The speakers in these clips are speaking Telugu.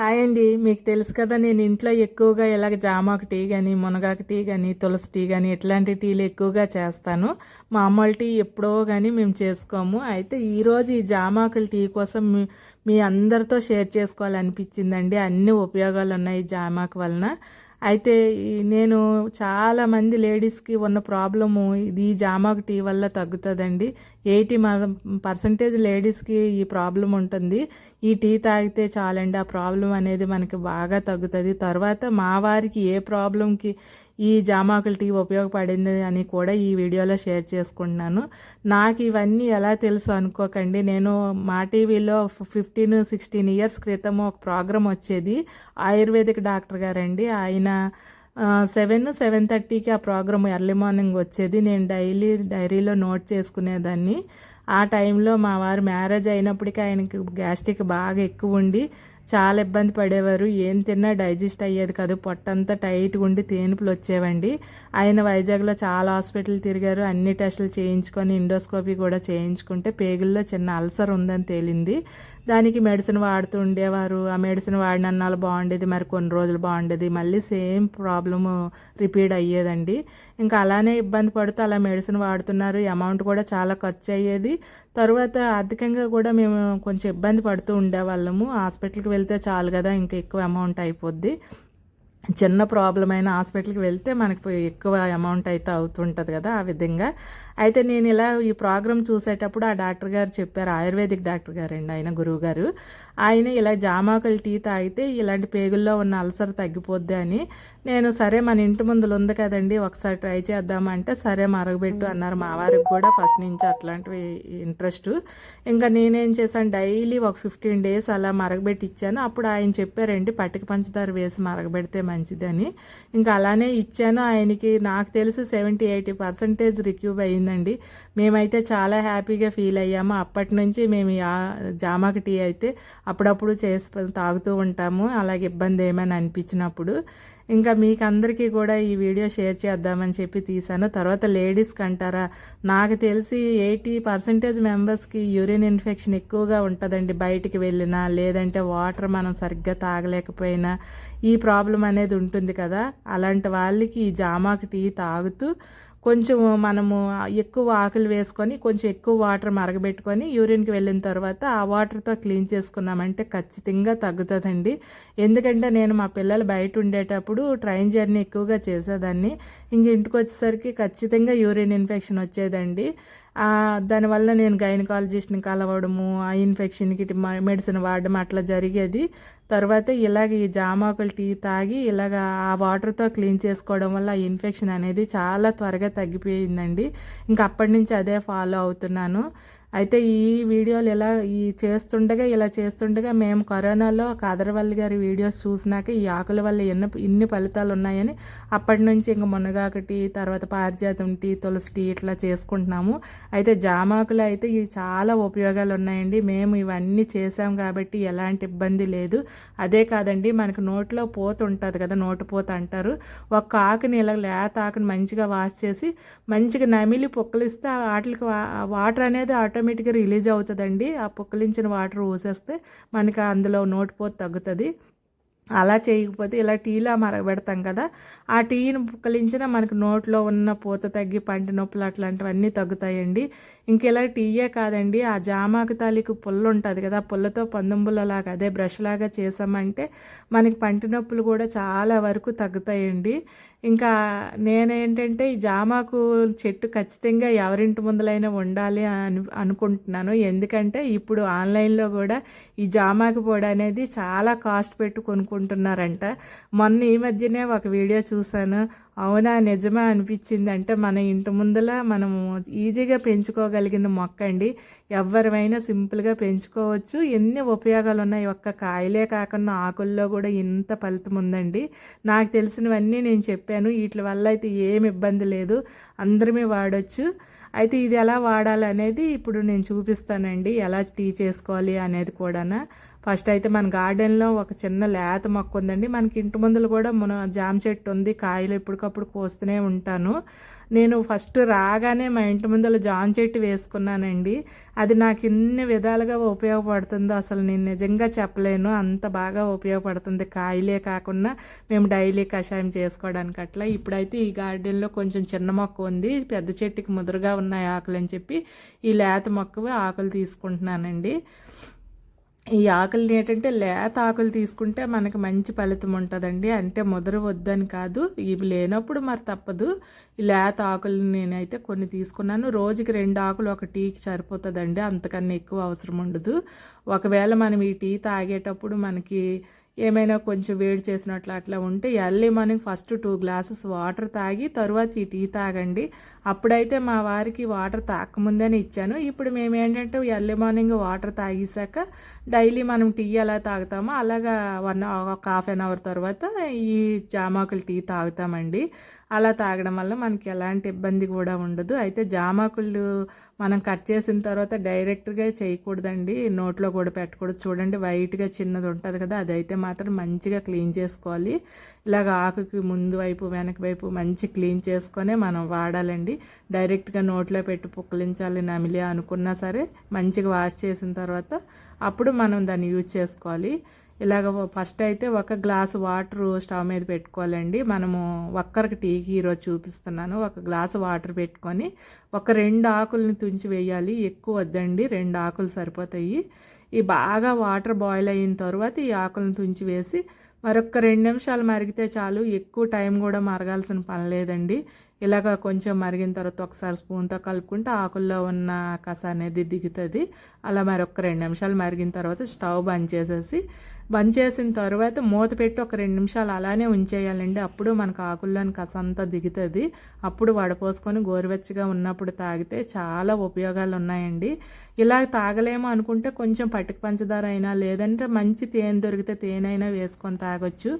హాయ్ అండి మీకు తెలుసు కదా నేను ఇంట్లో ఎక్కువగా ఇలాగ జామాకు టీ కానీ మునగాకు టీ కానీ తులసి టీ కానీ ఇట్లాంటి టీలు ఎక్కువగా చేస్తాను. మామూలు టీ ఎప్పుడో కానీ మేము చేసుకోము. అయితే ఈరోజు ఈ జామాకుల టీ కోసం మీ మీ అందరితో షేర్ చేసుకోవాలనిపించిందండి. అన్ని ఉపయోగాలు ఉన్నాయి జామాకు వలన. అయితే ఈ- నేను చాలా మంది లేడీస్కి ఉన్న ప్రాబ్లము ఇది జామాకు టీ వల్ల తగ్గుతుందండి. ఎయిటీ పర్సంటేజ్ లేడీస్కి ఈ ప్రాబ్లం ఉంటుంది. ఈ టీ తాగితే చాలండి ఆ ప్రాబ్లం అనేది మనకి బాగా తగ్గుతుంది. తర్వాత మా వారికి ఏ ప్రాబ్లంకి ఈ జామాకుల టీ ఉపయోగపడింది అని కూడా ఈ వీడియోలో షేర్ చేసుకుంటున్నాను. నాకు ఇవన్నీ ఎలా తెలుసు అనుకోకండి. నేను మా టీవీలో ఫిఫ్టీన్ సిక్స్టీన్ ఇయర్స్ క్రితం ఒక ప్రోగ్రామ్ వచ్చేది. ఆయుర్వేదిక్ డాక్టర్ గారండి. ఆయన సెవెన్ సెవెన్ థర్టీకి ఆ ప్రోగ్రామ్ ఎర్లీ మార్నింగ్ వచ్చేది. నేను డైలీ డైరీలో నోట్ చేసుకునేదాన్ని. ఆ టైంలో మా వారు మ్యారేజ్ అయినప్పటికీ ఆయనకి గ్యాస్ట్రిక్ బాగా ఎక్కువ ఉండి చాలా ఇబ్బంది పడేవారు. ఏం తిన్నా డైజెస్ట్ అయ్యేది కాదు. పొట్టంతా టైట్గా ఉండి తేనుపులు వచ్చేవండి. ఆయన వైజాగ్లో చాలా హాస్పిటల్ తిరిగారు. అన్ని టెస్టులు చేయించుకొని ఇండోస్కోపీ కూడా చేయించుకుంటే పేగుల్లో చిన్న అల్సర్ ఉందని తేలింది. దానికి మెడిసిన్ వాడుతూ ఉండేవారు. ఆ మెడిసిన్ వాడినన్నాళ్ళు బాగుండేది మరి కొన్ని రోజులు బాగుండేది. మళ్ళీ సేమ్ ప్రాబ్లము రిపీట్ అయ్యేదండి. ఇంకా అలానే ఇబ్బంది పడుతూ అలా మెడిసిన్ వాడుతున్నారు. అమౌంట్ కూడా చాలా ఖర్చు అయ్యేది. తర్వాత ఆర్థికంగా కూడా మేము కొంచెం ఇబ్బంది పడుతూ ఉండేవాళ్ళము. హాస్పిటల్కి వెళ్తే చాలు కదా ఇంకా ఎక్కువ అమౌంట్ అయిపోద్ది. చిన్న ప్రాబ్లం అయిన హాస్పిటల్కి వెళ్తే మనకు ఎక్కువ అమౌంట్ అయితే అవుతుంటుంది కదా ఆ విధంగా. అయితే నేను ఇలా ఈ ప్రోగ్రామ్ చూసేటప్పుడు ఆ డాక్టర్ గారు చెప్పారు ఆయుర్వేదిక్ డాక్టర్ గారు అండి ఆయన గురువు గారు ఆయన ఇలా జామాకులు టీ తాగితే ఇలాంటి పేగుల్లో ఉన్న అల్సర్ తగ్గిపోద్ది అని. నేను సరే మన ఇంటి ముందులు ఉంది కదండి ఒకసారి ట్రై చేద్దామంటే సరే మరగబెట్టు అన్నారు మా వారికి కూడా ఫస్ట్ నుంచి అట్లాంటివి ఇంట్రెస్ట్. ఇంకా నేనేం చేశాను డైలీ ఒక ఫిఫ్టీన్ డేస్ అలా మరగబెట్టి ఇచ్చాను. అప్పుడు ఆయన చెప్పారండి పట్టిక పంచదార వేసి మరగబెడితే మంచిదని. ఇంకా అలానే ఇచ్చాను ఆయనకి. నాకు తెలిసి సెవెంటీ ఎయిటీ పర్సెంటేజ్ రిక్యూబ్ అయ్యిందండి. మేమైతే చాలా హ్యాపీగా ఫీల్ అయ్యాము. అప్పటి నుంచి మేము ఈ ఆ- టీ అయితే అప్పుడప్పుడు చేసి తాగుతూ ఉంటాము. అలాగే ఇబ్బంది ఏమైనా అనిపించినప్పుడు ఇంకా మీకు అందరికీ కూడా ఈ వీడియో షేర్ చేద్దామని చెప్పి తీసాను తర్వాత లేడీస్కి అంటారా నాకు తెలిసి ఎయిటీ పర్సెంటేజ్ మెంబర్స్కి యూరిన్ ఇన్ఫెక్షన్ ఎక్కువగా ఉంటుందండి బయటికి వెళ్ళినా లేదంటే వాటర్ మనం సరిగ్గా తాగలేకపోయినా ఈ ప్రాబ్లం అనేది ఉంటుంది కదా. అలాంటి వాళ్ళకి ఈ జామాకు టీ తాగుతూ కొంచెం మనము ఎక్కువ ఆకులు వేసుకొని కొంచెం ఎక్కువ వాటర్ మరగబెట్టుకొని యూరిన్కి వెళ్ళిన తర్వాత ఆ వాటర్తో క్లీన్ చేసుకున్నామంటే ఖచ్చితంగా తగ్గుతుందండి. ఎందుకంటే నేను మా పిల్లలు బయట ఉండేటప్పుడు ట్రైన్ జర్నీ ఎక్కువగా చేసేదాన్ని. ఇంక ఇంటికి వచ్చేసరికి ఖచ్చితంగా యూరిన్ ఇన్ఫెక్షన్ వచ్చేదండి. దానివల్ల నేను గైనకాలజిస్ట్ని కలవడము ఆ ఇన్ఫెక్షన్కి మ- మెడిసిన్ వాడడం అట్లా జరిగేది. తర్వాత ఇలాగ ఈ జామాకులు టీ తాగి ఇలాగ ఆ వాటర్తో క్లీన్ చేసుకోవడం వల్ల ఆ ఇన్ఫెక్షన్ అనేది చాలా త్వరగా తగ్గిపోయిందండి. ఇంకా అప్పటి నుంచి అదే ఫాలో అవుతున్నాను. అయితే ఈ వీడియోలు ఇలా ఈ చేస్తుండగా ఇలా చేస్తుండగా మేము కరోనాలో కాదరవల్లి గారి వీడియోస్ చూసినాక ఈ ఆకుల వల్ల ఎన్ని ఇన్ని ఫలితాలు ఉన్నాయని అప్పటి నుంచి ఇంక మునగాకు టీ తర్వాత పారిజాతం టీ తులసి టీ ఇట్లా చేసుకుంటున్నాము. అయితే జామాకులు అయితే ఇవి చాలా ఉపయోగాలు ఉన్నాయండి. మేము ఇవన్నీ చేసాం కాబట్టి ఎలాంటి ఇబ్బంది లేదు. అదే కాదండి మనకు నోట్లో పోత ఉంటుంది కదా నోటు పోత అంటారు. ఒక్క ఆకుని ఇలా లేత ఆకుని మంచిగా వాష్ చేసి మంచిగా నమిలి పొక్కలిస్తే ఆ వాటికి వాటర్ అనేది ఆటోమేటిక్గా రిలీజ్ అవుతుందండి. ఆ పుక్కలించిన వాటర్ ఊసేస్తే మనకి అందులో నోటిపోత తగ్గుతుంది. అలా చేయకపోతే ఇలా టీలా మరగబెడతాం కదా ఆ టీని పుక్కలించిన మనకు నోట్లో ఉన్న పూత తగ్గి పంటి నొప్పులు అట్లాంటివన్నీ తగ్గుతాయండి. ఇంక ఇలా టీయే కాదండి ఆ జామాకు తాలికి పుల్ల ఉంటుంది కదా పుల్లతో పందుంబులలాగా అదే బ్రష్ లాగా చేసామంటే మనకి పంటి నొప్పులు కూడా చాలా వరకు తగ్గుతాయండి. ఇంకా నేనేంటంటే ఈ జామాకు చెట్టు ఖచ్చితంగా ఎవరింటి ముందులైనా ఉండాలి అని అనుకుంటున్నాను. ఎందుకంటే ఇప్పుడు ఆన్లైన్లో కూడా ఈ జామాకు పొడి అనేది చాలా కాస్ట్ పెట్టి కొనుక్కుంటున్నారంట. మొన్న ఈ మధ్యనే ఒక వీడియో చూశాను. అవునా నిజమా అనిపించింది అంటే మన ఇంటి ముందల మనము ఈజీగా పెంచుకోగలిగిన మొక్క అండి. ఎవరివైనా సింపుల్గా పెంచుకోవచ్చు. ఎన్ని ఉపయోగాలు ఉన్నాయి ఒక్క కాయలే కాకుండా ఆకుల్లో కూడా ఇంత ఫలితం ఉందండి. నాకు తెలిసినవన్నీ నేను చెప్పాను. వీటి వల్ల అయితే ఏమి ఇబ్బంది లేదు. అందరమే వాడచ్చు. అయితే ఇది ఎలా వాడాలి అనేది ఇప్పుడు నేను చూపిస్తానండి. ఎలా టీ చేసుకోవాలి అనేది కూడా ఫస్ట్ అయితే మన గార్డెన్లో ఒక చిన్న లేత మొక్క ఉందండి. మనకి ఇంటి ముందులు కూడా మన జామ చెట్టు ఉంది. కాయలు ఎప్పటికప్పుడు కోస్తూనే ఉంటాను. నేను ఫస్ట్ రాగానే మా ఇంటి ముందర జాన్ చెట్టు వేసుకున్నానండి. అది నాకు ఇన్ని విధాలుగా ఉపయోగపడుతుందో అసలు నేను నిజంగా చెప్పలేను. అంత బాగా ఉపయోగపడుతుంది కాయలే కాకుండా మేము డైలీ కషాయం చేసుకోవడానికి అట్లా. ఇప్పుడైతే ఈ గార్డెన్లో కొంచెం చిన్న మొక్క ఉంది. పెద్ద చెట్టుకి ముదురుగా ఉన్నాయి ఆకులు అని చెప్పి ఈ లేత మొక్కవి ఆకులు తీసుకుంటున్నానండి. ఈ ఆకులని ఏంటంటే లేత ఆకులు తీసుకుంటే మనకి మంచి ఫలితం ఉంటుందండి. అంటే ముదర వద్దని కాదు ఇవి లేనప్పుడు మరి తప్పదు. ఈ లేత ఆకులు నేనైతే కొన్ని తీసుకున్నాను. రోజుకి రెండు ఆకులు ఒక టీకి సరిపోతుందండి. అంతకన్నా ఎక్కువ అవసరం ఉండదు. ఒకవేళ మనం ఈ టీ తాగేటప్పుడు మనకి ఏమైనా కొంచెం వేడి చేసినట్లు అట్లా ఉంటే early morning first two glasses water తాగి తర్వాత ఈ టీ తాగండి. అప్పుడైతే మా వారికి వాటర్ తాకముందని ఇచ్చాను. ఇప్పుడు మేము ఏంటంటే ఎర్లీ మార్నింగ్ వాటర్ తాగేసాక డైలీ మనం టీ ఎలా తాగుతామో అలాగా వన్ ఒక హాఫ్ అన్ అవర్ తర్వాత ఈ జామాకులు టీ తాగుతామండి. అలా తాగడం వల్ల మనకి ఎలాంటి ఇబ్బంది కూడా ఉండదు. అయితే జామాకులు మనం కట్ చేసిన తర్వాత డైరెక్ట్గా చేయకూడదండి. నోట్లో కూడా పెట్టకూడదు. చూడండి వైట్గా చిన్నది ఉంటుంది కదా అదైతే మాత్రం మంచిగా క్లీన్ చేసుకోవాలి. ఇలాగ ఆకుకి ముందు వైపు వెనక వైపు మంచి క్లీన్ చేసుకొని మనం వాడాలండి. డైరెక్ట్గా నోట్లో పెట్టి పుక్కలించాలి నమిలి అనుకున్నా సరే మంచిగా వాష్ చేసిన తర్వాత అప్పుడు మనం దాన్ని యూజ్ చేసుకోవాలి. ఇలాగ ఫస్ట్ అయితే ఒక గ్లాస్ వాటర్ స్టవ్ మీద పెట్టుకోవాలండి. మనము ఒక్కరికి టీకి ఈరోజు చూపిస్తున్నాను. ఒక గ్లాస్ వాటర్ పెట్టుకొని ఒక రెండు ఆకుల్ని తుంచి వేయాలి. ఎక్కువ వద్దండి. రెండు ఆకులు సరిపోతాయి. ఈ బాగా వాటర్ బాయిల్ అయిన తర్వాత ఈ ఆకులను తుంచి వేసి మరొక రెండు నిమిషాలు మరిగితే చాలు. ఎక్కువ టైం కూడా మరగాల్సిన పని లేదండి. ఇలాగ కొంచెం మరిగిన తర్వాత ఒకసారి స్పూన్తో కలుపుకుంటే ఆకుల్లో ఉన్న కస అనేది దిగుతుంది. అలా మరి ఒక రెండు నిమిషాలు మరిగిన తర్వాత స్టవ్ బంద్ చేసేసి బంద్ చేసిన తర్వాత మూత పెట్టి ఒక రెండు నిమిషాలు అలానే ఉంచేయాలండి. అప్పుడు మనకు ఆకుల్లోని కస అంతా దిగుతుంది. అప్పుడు వడపోసుకొని గోరువెచ్చగా ఉన్నప్పుడు తాగితే చాలా ఉపయోగాలు ఉన్నాయండి. ఇలా తాగలేము అనుకుంటే కొంచెం పట్టుకు పంచదార అయినా లేదంటే మంచి తేనె దొరికితే తేనె అయినా వేసుకొని తాగొచ్చు.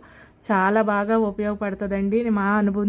చాలా బాగా ఉపయోగపడుతుందండి. మా అనుభవం